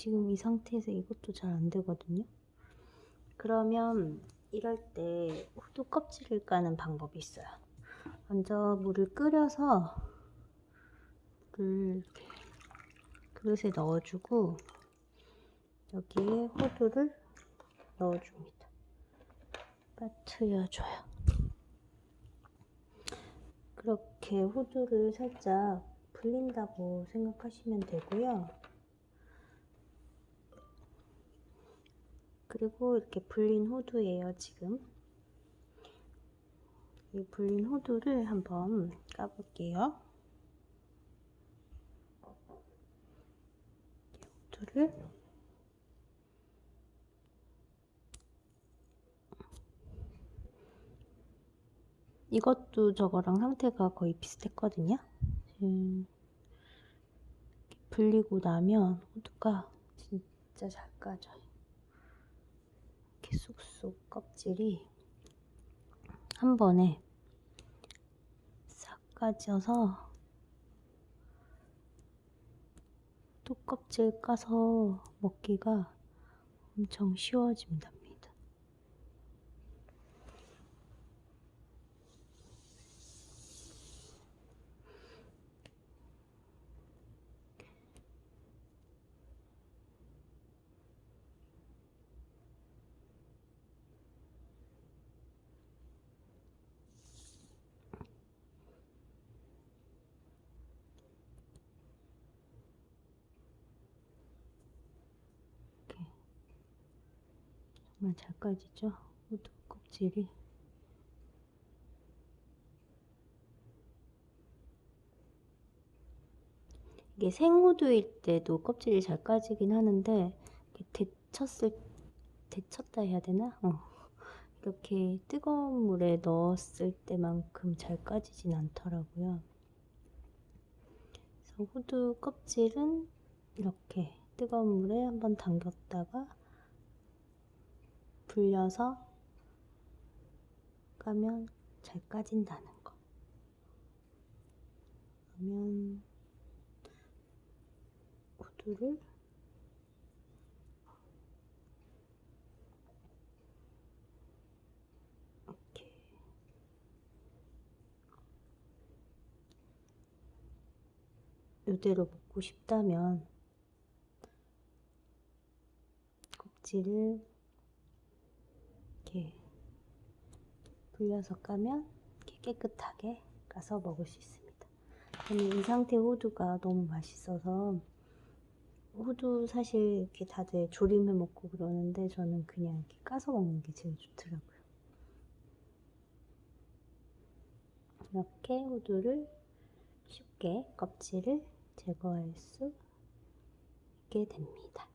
지금 이 상태에서 이것도 잘 안 되거든요. 그러면 이럴 때 후드 껍질을 까는 방법이 있어요. 먼저 물을 끓여서 이렇게 그릇에 넣어주고 여기에 호두를 넣어줍니다. 빠트려줘요. 그렇게 호두를 살짝 불린다고 생각하시면 되고요. 그리고 이렇게 불린 호두예요, 지금. 이 불린 호두를 한번 까볼게요. 호두를 이것도 저거랑 상태가 거의 비슷했거든요. 이렇게 불리고 나면 호두가 진짜 잘 까져요. 이렇게 쑥쑥 껍질이 한 번에 싹 까져서 또 껍질 까서 먹기가 엄청 쉬워집니다. 이렇게 정말 잘 까지죠? 호두 껍질이 이게 생호두일 때도 껍질이 잘 까지긴 하는데 데쳤을 데쳤다 해야 되나? 어. 이렇게 뜨거운 물에 넣었을 때만큼 잘 까지진 않더라고요. 그래서 호두 껍질은 이렇게 뜨거운 물에 한번 담겼다가 불려서 까면 잘 까진다는 거. 그러면 호두를 이렇게 이대로 먹고 싶다면 껍질을 이렇게 불려서 까면 이렇게 깨끗하게 까서 먹을 수 있습니다. 저는 이 상태 호두가 너무 맛있어서 호두 사실 이렇게 다들 조림해 먹고 그러는데 저는 그냥 이렇게 까서 먹는 게 제일 좋더라고요. 이렇게 호두를 쉽게 껍질을 제거할 수 있게 됩니다.